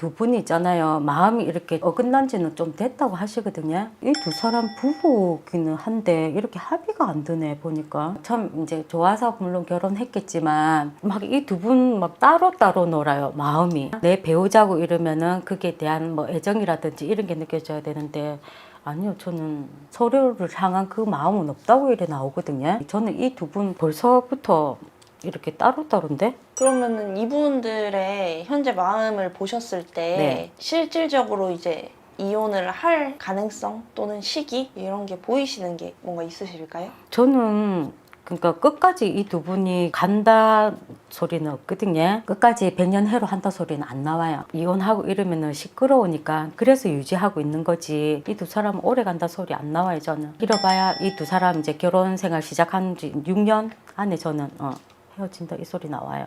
두 분이 있잖아요. 마음이 이렇게 어긋난 지는 좀 됐다고 하시거든요. 이 두 사람 부부기는 한데 이렇게 합의가 안 되네 보니까. 참 이제 좋아서 물론 결혼했겠지만 막 이 두 분 막 따로따로 놀아요. 마음이. 내 배우자고 이러면은 그게 대한 뭐 애정이라든지 이런 게 느껴져야 되는데 아니요, 저는 서로를 향한 그 마음은 없다고 이래 나오거든요. 저는 이 두 분 벌써부터 이렇게 따로따로인데? 그러면은 이분들의 현재 마음을 보셨을 때 네. 실질적으로 이제 이혼을 할 가능성 또는 시기 이런 게 보이시는 게 뭔가 있으실까요? 저는 그러니까 끝까지 이 두 분이 간다 소리는 없거든요. 끝까지 백년 해로 한다 소리는 안 나와요. 이혼하고 이러면은 시끄러우니까 그래서 유지하고 있는 거지. 이 두 사람 오래 간다 소리 안 나와요, 저는. 길어봐야 이 두 사람 이제 결혼 생활 시작한 지 6년 안에 저는 어, 헤어진다 이 소리 나와요.